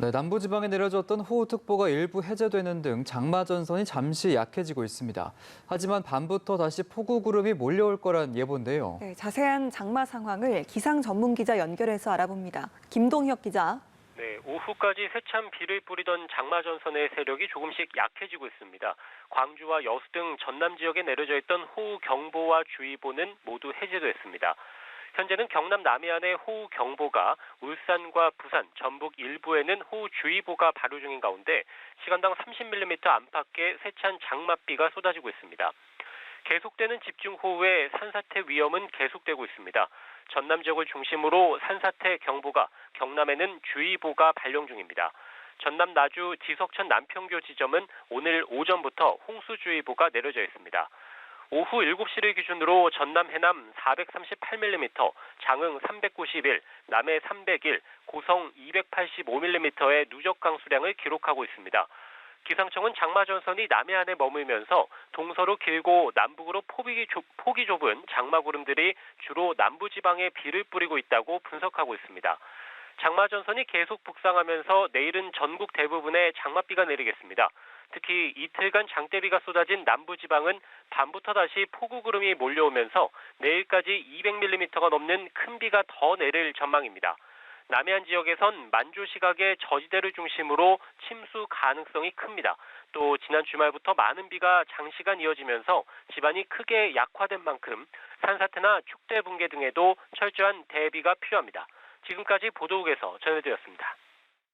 네, 남부지방에 내려졌던 호우특보가 일부 해제되는 등 장마 전선이 잠시 약해지고 있습니다. 하지만 밤부터 다시 폭우구름이 몰려올 거란 예보인데요. 네, 자세한 장마 상황을 기상 전문 기자 연결해서 알아봅니다. 김동혁 기자. 네, 오후까지 세찬 비를 뿌리던 장마 전선의 세력이 조금씩 약해지고 있습니다. 광주와 여수 등 전남 지역에 내려져 있던 호우 경보와 주의보는 모두 해제됐습니다. 현재는 경남 남해안의 호우 경보가 울산과 부산, 전북 일부에는 호우 주의보가 발효 중인 가운데 시간당 30mm 안팎의 세찬 장맛비가 쏟아지고 있습니다. 계속되는 집중호우에 산사태 위험은 계속되고 있습니다. 전남 지역을 중심으로 산사태 경보가 경남에는 주의보가 발령 중입니다. 전남 나주 지석천 남평교 지점은 오늘 오전부터 홍수주의보가 내려져 있습니다. 오후 7시를 기준으로 전남 해남 438mm, 장흥 391, 남해 301, 고성 285mm의 누적 강수량을 기록하고 있습니다. 기상청은 장마 전선이 남해안에 머물면서 동서로 길고 남북으로 폭이, 좁, 폭이 좁은 장마 구름들이 주로 남부 지방에 비를 뿌리고 있다고 분석하고 있습니다. 장마 전선이 계속 북상하면서 내일은 전국 대부분에 장맛비가 내리겠습니다. 특히 이틀간 장대비가 쏟아진 남부 지방은 밤부터 다시 폭우 구름이 몰려오면서 내일까지 200mm가 넘는 큰 비가 더 내릴 전망입니다. 남해안 지역에선 만조 시각에 저지대를 중심으로 침수 가능성이 큽니다. 또 지난 주말부터 많은 비가 장시간 이어지면서 집안이 크게 약화된 만큼 산사태나 축대 붕괴 등에도 철저한 대비가 필요합니다. 지금까지 보도국에서 전해드렸습니다.